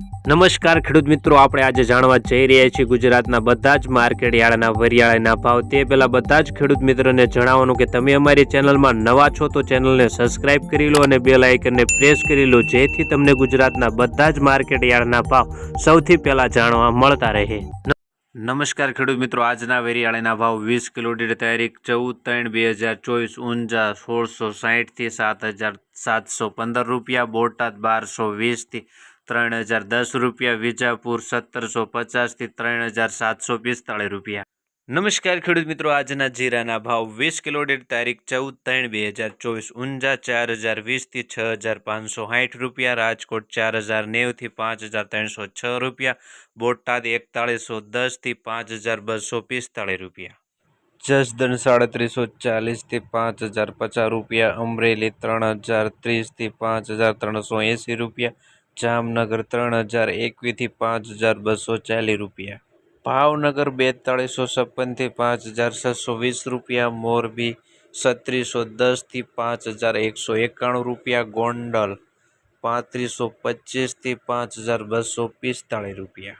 નમસ્કાર ખેડૂત મિત્રો, આપણે આજે જાણવા જઈ રહ્યા છીએ ગુજરાતના બધા જ માર્કેટ વરિયાળાના ભાવ. તે પહેલાં બધા જ ખેડૂત મિત્રોને જણાવવાનું કે તમે અમારી ચેનલમાં નવા છો તો ચેનલને સબસ્ક્રાઇબ કરી લો અને બેલ આઇકનને પ્રેસ કરી લો, જેથી તમને ગુજરાતના બધા જ માર્કેટ યાર્ડના ભાવ સૌથી પહેલાં જાણવા મળતા રહે. નમસ્કાર ખેડૂત મિત્રો, આજના વેરિયાળીના ભાવ વીસ કિલો દીઠ તારીખ ચૌદ ત્રણ બે હજાર ચોવીસ ઊંઝા સોળસો સાહીઠથી સાત હજાર સાતસો પંદર રૂપિયા, બોટાદ બારસો વીસથી ત્રણ હજાર દસ રૂપિયા, વિજાપુર સત્તરસો પચાસથી ત્રણ હજાર સાતસો પિસ્તાળીસ રૂપિયા. નમસ્કાર ખેડૂત મિત્રો, આજના જીરાના ભાવ વીસ કિલો દીઠ તારીખ ચૌદ ત્રણ બે હજાર ચોવીસ, ઊંઝા ચાર હજાર વીસથી છ હજાર પાંચસો સાઠ રૂપિયા, રાજકોટ ચાર હજાર નેવથી પાંચ હજાર ત્રણસો છ રૂપિયા, બોટાદ એકતાળીસો દસથી પાંચ હજાર બસો પિસ્તાળીસ રૂપિયા. જસદણ સાડત્રીસો ચાલીસથી પાંચ હજાર પચાસ રૂપિયા, અમરેલી ત્રણ હજાર ત્રીસથી પાંચ હજાર ત્રણસો એંસી રૂપિયા જામનગર ત્રણ હજાર એકવીસથી પાંચ હજાર બસો ચાલીસ રૂપિયા. ભાવનગર બેતાળીસો છપ્પનથી પાંચ હજાર છસો વીસ રૂપિયા. મોરબી છત્રીસો દસથી પાંચ હજાર એકસો એકાણું રૂપિયા. ગોંડલ પાંત્રીસો પચીસથી પાંચ હજાર બસો પિસ્તાળીસ રૂપિયા.